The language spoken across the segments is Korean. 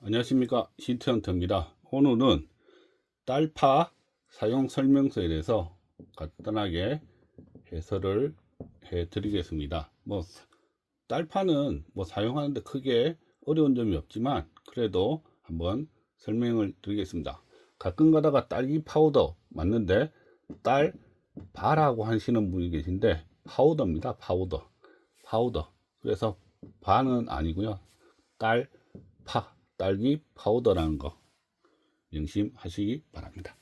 안녕하십니까. 시트헌터입니다. 오늘은 딸파 사용 설명서에 대해서 간단하게 해설을 해 드리겠습니다. 뭐 딸파는 뭐 사용하는데 크게 어려운 점이 없지만 그래도 한번 설명을 드리겠습니다. 가끔 가다가 딸기 파우더 맞는데 딸바라고 하시는 분이 계신데 파우더입니다. 파우더. 파우더. 그래서 바는 아니고요. 딸파 딸기 파우더라는 거 명심하시기 바랍니다.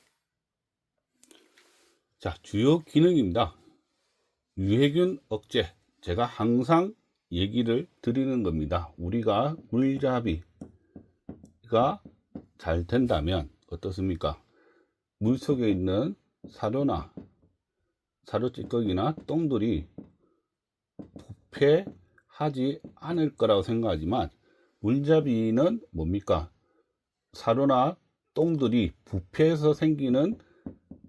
자, 주요 기능입니다. 유해균 억제. 제가 항상 얘기를 드리는 겁니다. 우리가 물잡이가 잘 된다면 어떻습니까? 물 속에 있는 사료나 사료 찌꺼기나 똥들이 부패하지 않을 거라고 생각하지만 물잡이는 뭡니까? 사료나 똥들이 부패해서 생기는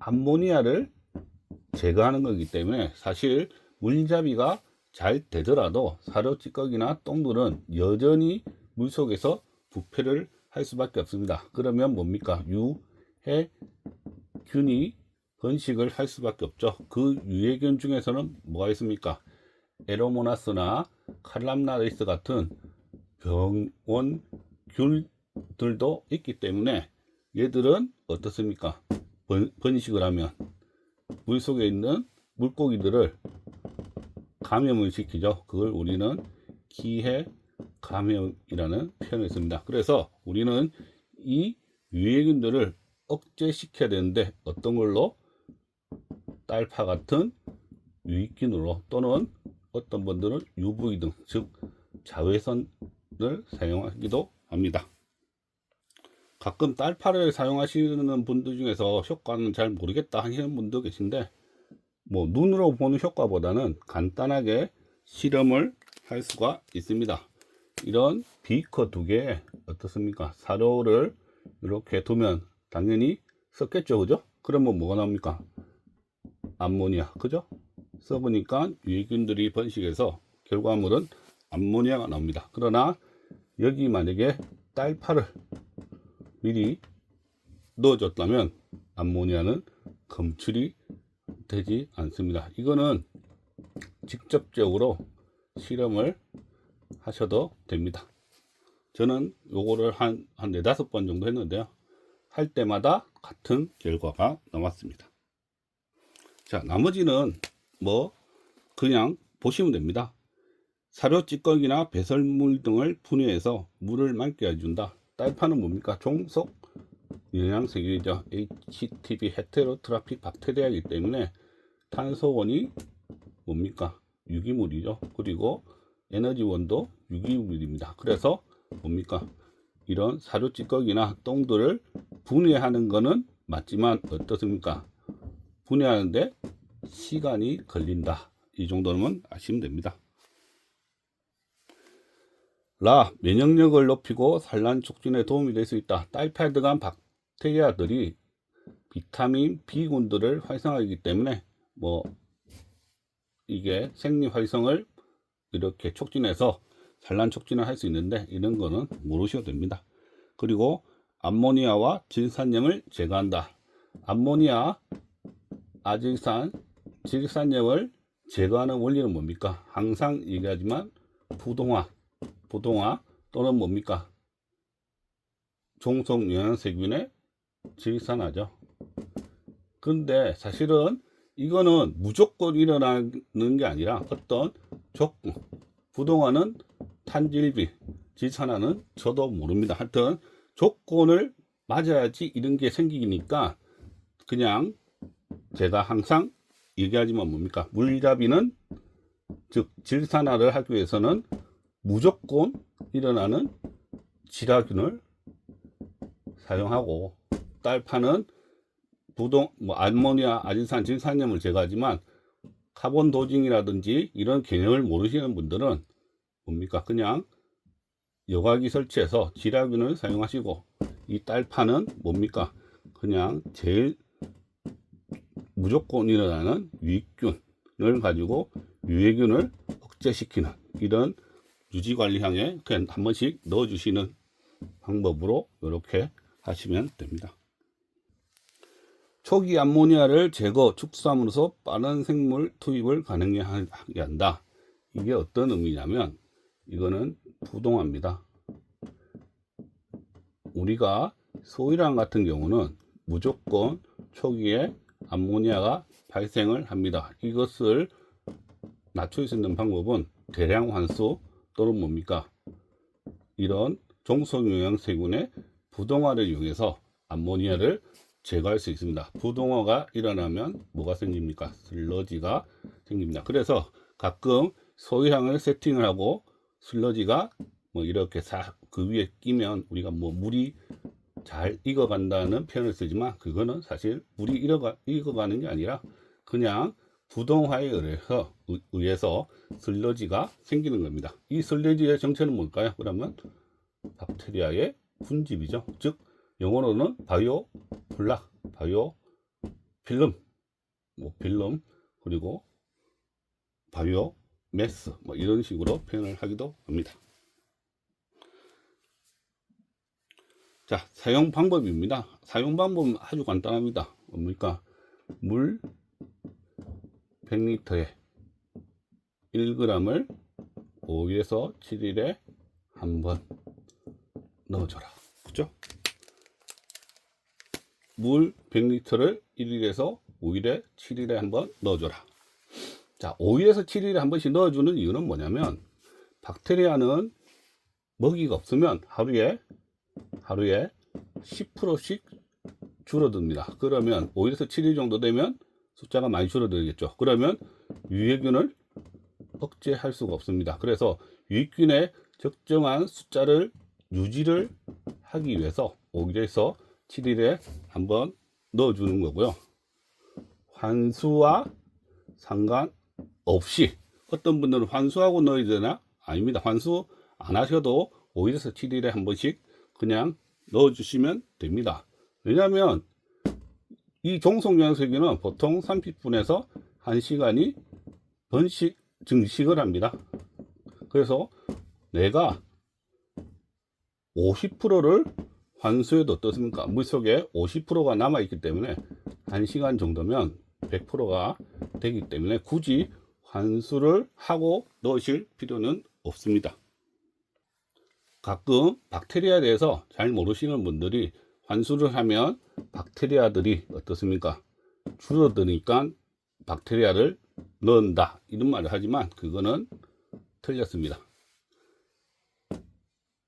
암모니아를 제거하는 거기 때문에 사실 물잡이가 잘 되더라도 사료 찌꺼기나 똥들은 여전히 물 속에서 부패를 할 수밖에 없습니다. 그러면 뭡니까? 유해균이 번식을 할 수밖에 없죠. 그 유해균 중에서는 뭐가 있습니까? 에로모나스나 칼람나리스 같은 병원 균들도 있기 때문에 얘들은 어떻습니까? 번, 번식을 하면 물 속에 있는 물고기들을 감염을 시키죠. 그걸 우리는 기해 감염이라는 표현을 씁니다. 그래서 우리는 이 유해균들을 억제시켜야 되는데 어떤 걸로 딸파 같은 유익균으로 또는 어떤 분들은 UV 등즉 자외선 을 사용하기도 합니다. 가끔 딸파를 사용하시는 분들 중에서 효과는 잘 모르겠다 하시는 분도 계신데 뭐 눈으로 보는 효과보다는 간단하게 실험을 할 수가 있습니다. 이런 비커 두 개에 어떻습니까? 사료를 이렇게 두면 당연히 썩겠죠, 그죠? 그러면 뭐가 나옵니까? 암모니아, 그죠? 썩으니까 유해균들이 번식해서 결과물은 암모니아가 나옵니다. 그러나 여기 만약에 딸파를 미리 넣어줬다면 암모니아는 검출이 되지 않습니다. 이거는 직접적으로 실험을 하셔도 됩니다. 저는 요거를 한, 한 네다섯 번 정도 했는데요. 할 때마다 같은 결과가 나왔습니다. 자, 나머지는 뭐, 그냥 보시면 됩니다. 사료 찌꺼기나 배설물 등을 분해해서 물을 맑게 해준다. 딸파는 뭡니까? 종속 영양세균이죠. HTV 헤테로트라픽 박테리아이기 때문에 탄소원이 뭡니까? 유기물이죠. 그리고 에너지원도 유기물입니다. 그래서 뭡니까? 이런 사료 찌꺼기나 똥들을 분해하는 거는 맞지만 어떻습니까? 분해하는데 시간이 걸린다. 이 정도는 아시면 됩니다. 라 면역력을 높이고 산란 촉진에 도움이 될 수 있다. 딸파에 들어간 박테리아들이 비타민 B군들을 활성화하기 때문에 뭐 이게 생리 활성을 이렇게 촉진해서 산란 촉진을 할 수 있는데 이런 거는 모르셔도 됩니다. 그리고 암모니아와 질산염을 제거한다. 암모니아, 아질산, 질산염을 제거하는 원리는 뭡니까? 항상 얘기하지만 부동화, 부동화 또는 뭡니까? 종속 영양세균의 질산하죠. 근데 사실은 이거는 무조건 일어나는 게 아니라 어떤 조건, 부동화는 탄질비, 질산화는 저도 모릅니다. 하여튼 조건을 맞아야지 이런 게 생기니까 그냥 제가 항상 얘기하지만 뭡니까? 물잡이는 즉 질산화를 하기 위해서는 무조건 일어나는 지라균을 사용하고 딸파는 부동 뭐 알모니아 아질산 질산염을 제거하지만 카본 도징이라든지 이런 개념을 모르시는 분들은 뭡니까? 그냥 여과기 설치해서 지라균을 사용하시고 이 딸파는 뭡니까? 그냥 제일 무조건 일어나는 유익균을 가지고 유해균을 억제시키는 이런 유지 관리향에 그냥 한 번씩 넣어주시는 방법으로 이렇게 하시면 됩니다. 초기 암모니아를 제거, 축소함으로써 빠른 생물 투입을 가능하게 한다. 이게 어떤 의미냐면 이거는 부동화입니다. 우리가 소이랑 같은 경우는 무조건 초기에 암모니아가 발생을 합니다. 이것을 낮출 수 있는 방법은 대량 환수 또는 뭡니까? 이런 종속영양세균의 부동화를 이용해서 암모니아를 제거할 수 있습니다. 부동화가 일어나면 뭐가 생깁니까? 슬러지가 생깁니다. 그래서 가끔 소유향을 세팅을 하고 슬러지가 뭐 이렇게 사, 그 위에 끼면 우리가 뭐 물이 잘 익어간다는 표현을 쓰지만 그거는 사실 물이 익어가, 익어가는 게 아니라 그냥 부동화에 의해서, 의- 의해서 슬러지가 생기는 겁니다. 이 슬러지의 정체는 뭘까요? 그러면 박테리아의 군집이죠. 즉 영어로는 바이오 플락, 바이오 필름, 뭐 필름 그리고 바이오 메스 뭐 이런 식으로 표현을 하기도 합니다. 자, 사용 방법입니다. 사용 방법은 아주 간단합니다. 뭡니까? 물 100리터에 1g을 5일에서 7일에 한 번 넣어줘라. 그죠? 물 100리터를 1일에서 5일에 7일에 한 번 넣어줘라. 자, 5일에서 7일에 한 번씩 넣어주는 이유는 뭐냐면 박테리아는 먹이가 없으면 하루에 하루에 10%씩 줄어듭니다. 그러면 5일에서 7일 정도 되면 숫자가 많이 줄어들겠죠. 그러면 유해균을 억제할 수가 없습니다. 그래서 유해균의 적정한 숫자를 유지를 하기 위해서 5일에서 7일에 한번 넣어주는 거고요. 환수와 상관없이 어떤 분들은 환수하고 넣어야 되나? 아닙니다. 환수 안 하셔도 5일에서 7일에 한 번씩 그냥 넣어주시면 됩니다. 왜냐하면 이 종속영양세균은 보통 30분에서 1시간이 번식 증식을 합니다. 그래서 내가 50%를 환수해도 어떻습니까? 물속에 50%가 남아있기 때문에 1시간 정도면 100%가 되기 때문에 굳이 환수를 하고 넣으실 필요는 없습니다. 가끔 박테리아에 대해서 잘 모르시는 분들이 환수를 하면 박테리아들이 어떻습니까? 줄어드니까 박테리아를 넣는다. 이런 말을 하지만 그거는 틀렸습니다.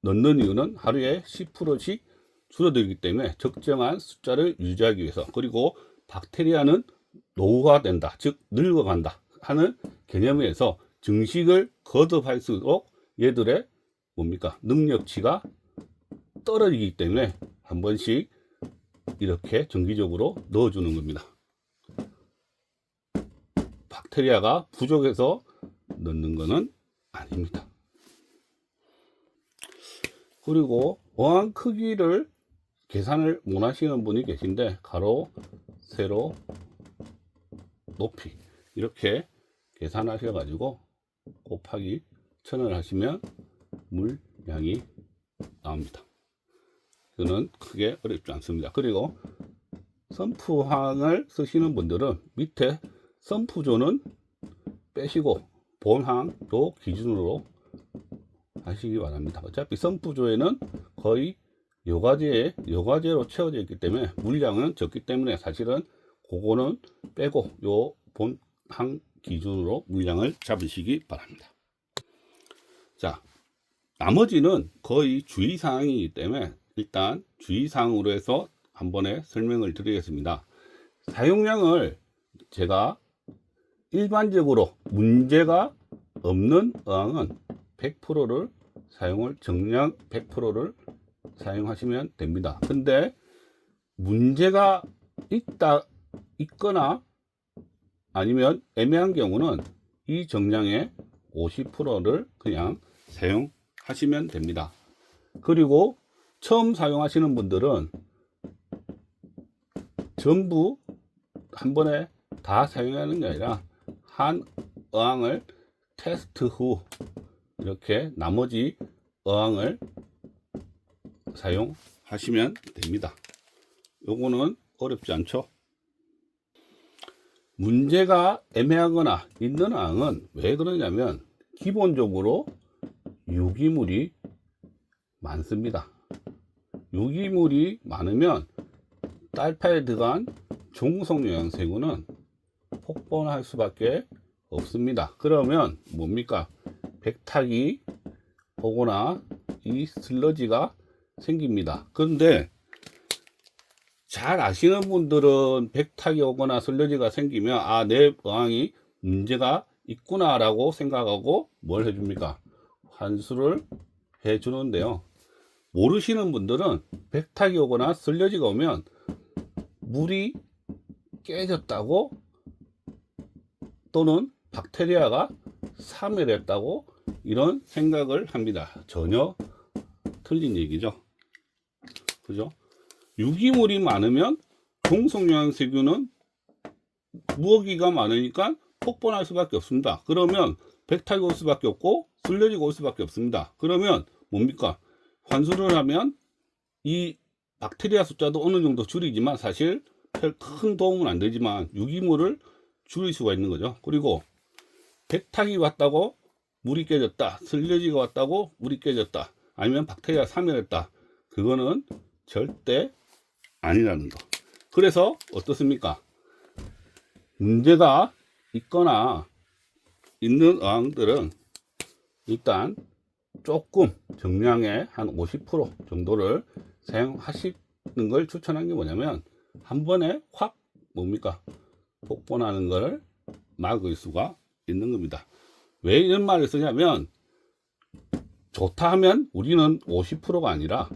넣는 이유는 하루에 10%씩 줄어들기 때문에 적정한 숫자를 유지하기 위해서 그리고 박테리아는 노후화된다. 즉 늙어간다 하는 개념에서 증식을 거듭할수록 얘들의 뭡니까 능력치가 떨어지기 때문에 한 번씩 이렇게 정기적으로 넣어주는 겁니다. 박테리아가 부족해서 넣는 것은 아닙니다. 그리고 어항 크기를 계산을 못 하시는 분이 계신데 가로, 세로, 높이 이렇게 계산하셔 가지고 곱하기 천을 하시면 물량이 나옵니다. 이거는 크게 어렵지 않습니다. 그리고 선푸항을 쓰시는 분들은 밑에 선푸조는 빼시고 본항도 기준으로 하시기 바랍니다. 어차피 선푸조에는 거의 요과제, 요과제로 채워져 있기 때문에 물량은 적기 때문에 사실은 그거는 빼고 요 본항 기준으로 물량을 잡으시기 바랍니다. 자, 나머지는 거의 주의사항이기 때문에 일단 주의사항으로 해서 한 번에 설명을 드리겠습니다. 사용량을 제가 일반적으로 문제가 없는 어항은 100%를 사용을 정량 100%를 사용하시면 됩니다. 근데 문제가 있다 있거나 아니면 애매한 경우는 이 정량의 50%를 그냥 사용하시면 됩니다. 그리고 처음 사용하시는 분들은 전부 한 번에 다 사용하는 게 아니라 한 어항을 테스트 후 이렇게 나머지 어항을 사용하시면 됩니다. 요거는 어렵지 않죠? 문제가 애매하거나 있는 항은 왜 그러냐면 기본적으로 유기물이 많습니다. 유기물이 많으면 딸파에 들어간 종성 영양세균은 폭번할 수밖에 없습니다. 그러면 뭡니까? 백탁이 오거나 이 슬러지가 생깁니다. 그런데 잘 아시는 분들은 백탁이 오거나 슬러지가 생기면 아 내 어항이 문제가 있구나라고 생각하고 뭘 해줍니까? 환수를 해주는데요. 모르시는 분들은 백탁이 오거나 슬러지가 오면 물이 깨졌다고 또는 박테리아가 사멸했다고 이런 생각을 합니다. 전혀 틀린 얘기죠. 그죠? 유기물이 많으면 동성영양세균은 무어기가 많으니까 폭번할 수밖에 없습니다. 그러면 백탁이 올 수밖에 없고 슬러지가 올 수밖에 없습니다. 그러면 뭡니까? 환수를 하면 이 박테리아 숫자도 어느 정도 줄이지만 사실 별큰 도움은 안 되지만 유기물을 줄일 수가 있는 거죠. 그리고 백탁이 왔다고 물이 깨졌다. 슬러지가 왔다고 물이 깨졌다. 아니면 박테리아 사멸했다. 그거는 절대 아니라는 거. 그래서 어떻습니까? 문제가 있거나 있는 어항들은 일단 조금 정량의 한 50% 정도를 사용하시는 걸 추천한 게 뭐냐면 한 번에 확 뭡니까 폭번하는 걸 막을 수가 있는 겁니다. 왜 이런 말을 쓰냐면 좋다 하면 우리는 50%가 아니라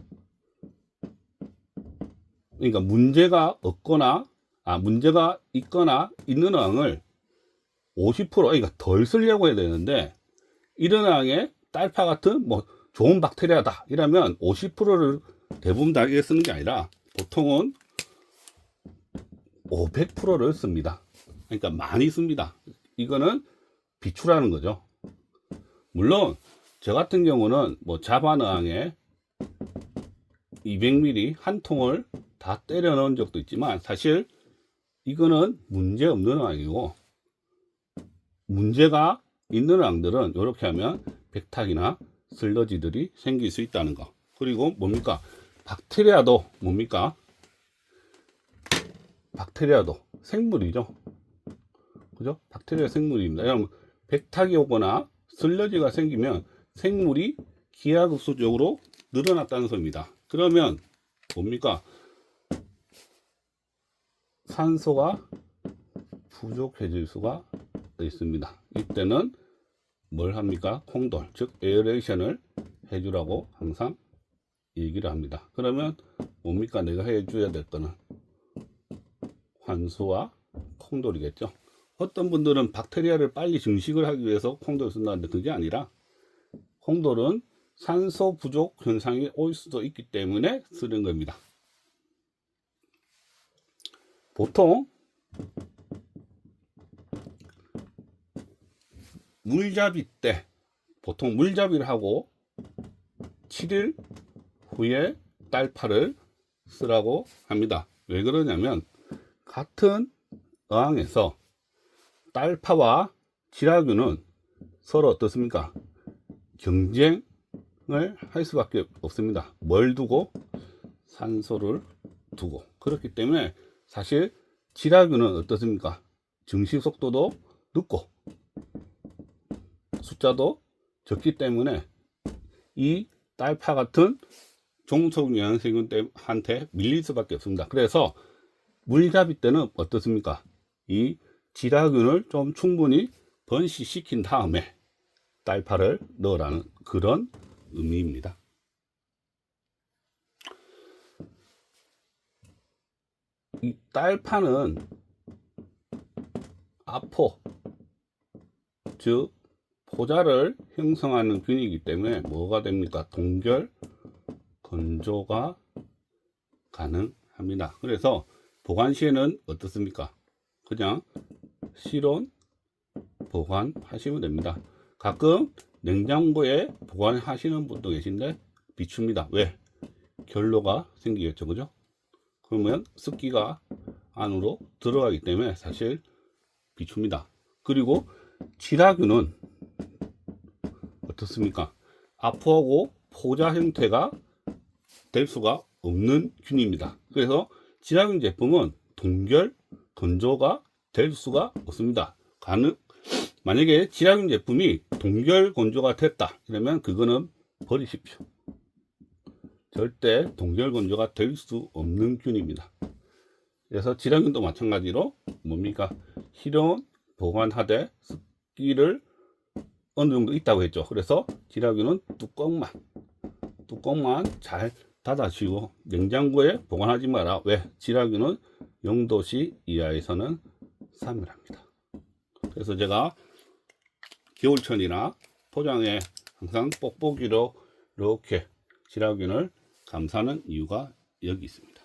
그러니까 문제가 없거나 아 문제가 있거나 있는 어항을 50% 그러니까 덜 쓰려고 해야 되는데 이런 어항에 딸파 같은 뭐 좋은 박테리아다 이러면 50%를 대부분 다 이렇게 쓰는 게 아니라 보통은 500%를 씁니다. 그러니까 많이 씁니다. 이거는 비추라는 거죠. 물론 저 같은 경우는 뭐 자반어항에 200ml 한 통을 다 때려 넣은 적도 있지만 사실 이거는 문제 없는 어항이고 문제가 있는 어항들은 이렇게 하면 백탁이나 슬러지들이 생길 수 있다는 거. 그리고 뭡니까? 박테리아도 뭡니까? 박테리아도 생물이죠. 그죠? 박테리아 생물입니다. 여러분, 백탁이 오거나 슬러지가 생기면 생물이 기하급수적으로 늘어났다는 소리입니다. 그러면 뭡니까? 산소가 부족해질 수가 있습니다. 이때는 뭘 합니까? 콩돌, 즉 에어레이션을 해주라고 항상 얘기를 합니다. 그러면 뭡니까? 내가 해줘야 될 거는 환수와 콩돌이겠죠. 어떤 분들은 박테리아를 빨리 증식을 하기 위해서 콩돌을 쓴다는데 그게 아니라 콩돌은 산소 부족 현상이 올 수도 있기 때문에 쓰는 겁니다. 보통 물잡이 때 보통 물잡이를 하고 7일 후에 딸파를 쓰라고 합니다. 왜 그러냐면 같은 어항에서 딸파와 지라균은 서로 어떻습니까? 경쟁을 할 수밖에 없습니다. 뭘 두고? 산소를 두고. 그렇기 때문에 사실 지라균은 어떻습니까? 증식 속도도 늦고 숫자도 적기 때문에 이 딸파 같은 종속 영양세균한테 밀릴 수밖에 없습니다. 그래서 물잡이 때는 어떻습니까? 이 지라균을 좀 충분히 번식시킨 다음에 딸파를 넣으라는 그런 의미입니다. 이 딸파는 아포, 즉 포자를 형성하는 균이기 때문에 뭐가 됩니까? 동결, 건조가 가능합니다. 그래서 보관 시에는 어떻습니까? 그냥 실온 보관하시면 됩니다. 가끔 냉장고에 보관하시는 분도 계신데 비춥니다. 왜? 결로가 생기겠죠. 그죠? 그러면 습기가 안으로 들어가기 때문에 사실 비춥니다. 그리고 지라균은 어떻습니까? 아포하고 포자 형태가 될 수가 없는 균입니다. 그래서 지라균 제품은 동결 건조가 될 수가 없습니다. 가능 만약에 지라균 제품이 동결 건조가 됐다 그러면 그거는 버리십시오. 절대 동결 건조가 될 수 없는 균입니다. 그래서 지라균도 마찬가지로 뭡니까 희룡 보관하되 습기를 어느 정도 있다고 했죠. 그래서 지라균은 뚜껑만 뚜껑만 잘 닫아주고 냉장고에 보관하지 마라. 왜? 지라균은 0도씨 이하에서는 사멸합니다. 그래서 제가 겨울철이나 포장에 항상 뽁뽁이로 이렇게 지라균을 감사하는 이유가 여기 있습니다.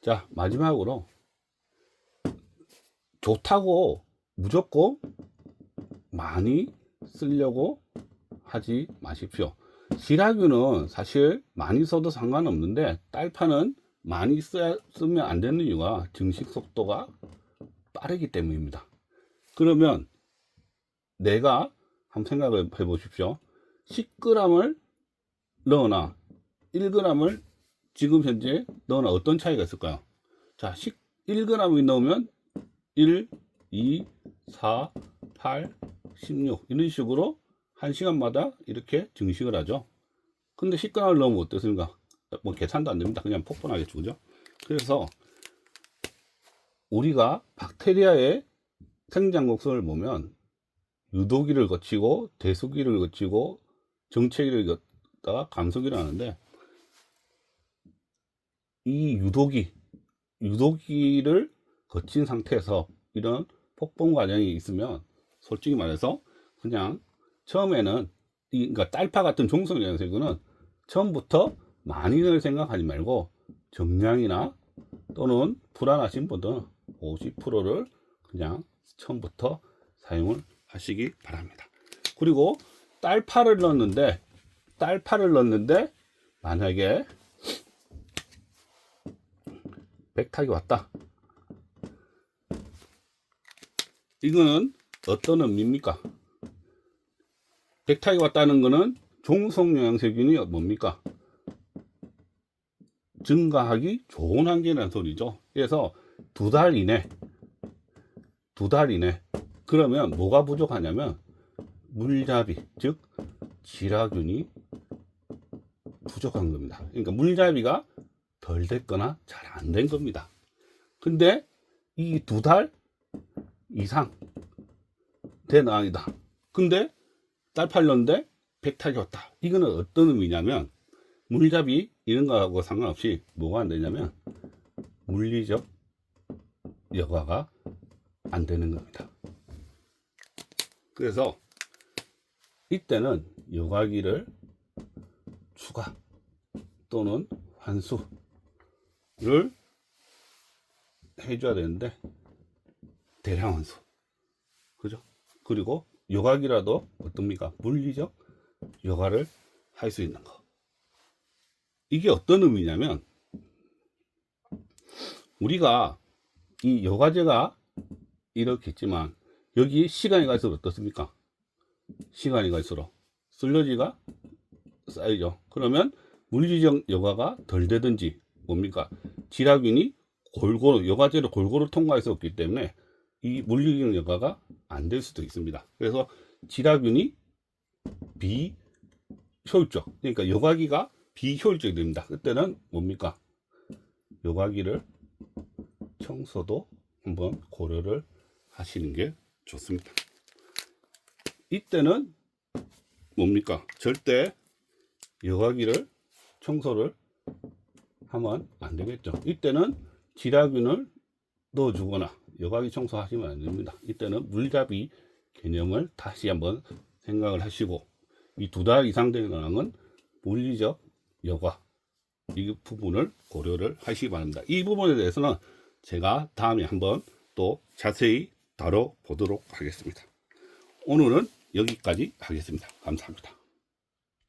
자, 마지막으로 좋다고 무조건 많이 쓰려고 하지 마십시오. 지라균은 사실 많이 써도 상관없는데 딸파는 많이 쓰, 쓰면 안 되는 이유가 증식 속도가 빠르기 때문입니다. 그러면 내가 한번 생각을 해 보십시오. 10g을 넣으나 1g을 지금 현재 넣으나 어떤 차이가 있을까요? 자, 1g을 넣으면 1, 2, 4, 8, 16 이런 식으로 1시간마다 이렇게 증식을 하죠. 근데 10g을 넣으면 어떻습니까? 뭐 계산도 안 됩니다. 그냥 폭발하겠죠. 그죠? 그래서 우리가 박테리아의 생장 곡선을 보면 유도기를 거치고 대수기를 거치고 정체기를 걷다가 감소기를 하는데 이 유도기 유도기를 거친 상태에서 이런 폭봉 과정이 있으면 솔직히 말해서 그냥 처음에는 이 그러니까 딸파 같은 종성이라는 연색은 처음부터 많이를 생각하지 말고 정량이나 또는 불안하신 분들은 50%를 그냥 처음부터 사용을 하시기 바랍니다. 그리고 딸파를 넣었는데 딸파를 넣었는데 만약에 백탁이 왔다. 이거는 어떤 의미입니까? 백탁이 왔다는 거는 종성영양세균이 뭡니까? 증가하기 좋은 환경이라는 소리죠. 그래서 두 달 이내, 두 달 이내. 그러면 뭐가 부족하냐면 물잡이, 즉 지라균이 부족한 겁니다. 그러니까 물잡이가 덜 됐거나 잘 안 된 겁니다. 근데 이 두 달 이상 된 아이다. 근데 딸 팔렸는데 백탁이 왔다. 이거는 어떤 의미냐면 물잡이 이런 거하고 상관없이 뭐가 안 되냐면 물리적 여과가 안 되는 겁니다. 그래서 이때는 여과기를 추가 또는 환수를 해줘야 되는데 대량 환수 그죠? 그리고 여과기라도 어떻습니까? 물리적 여과를 할 수 있는 거. 이게 어떤 의미냐면 우리가 이 여과제가 이렇게 있지만 여기 시간이 갈수록 어떻습니까? 시간이 갈수록 슬러지가 쌓이죠. 그러면 물리적 여과가 덜 되든지 뭡니까? 지라균이 골고루 여과제를 골고루 통과할 수 없기 때문에 이 물리적 여과가 안 될 수도 있습니다. 그래서 지라균이 비효율적 그러니까 여과기가 비효율적이 됩니다. 그때는 뭡니까? 여과기를 청소도 한번 고려를 하시는 게 좋습니다. 이때는 뭡니까? 절대 여과기를 청소를 하면 안 되겠죠. 이때는 지라균을 넣어주거나 여과기 청소하시면 안 됩니다. 이때는 물잡이 개념을 다시 한번 생각을 하시고 이 두 달 이상 되는 거는 물리적 여과 이 부분을 고려를 하시기 바랍니다. 이 부분에 대해서는 제가 다음에 한번 또 자세히 다뤄보도록 하겠습니다. 오늘은 여기까지 하겠습니다. 감사합니다.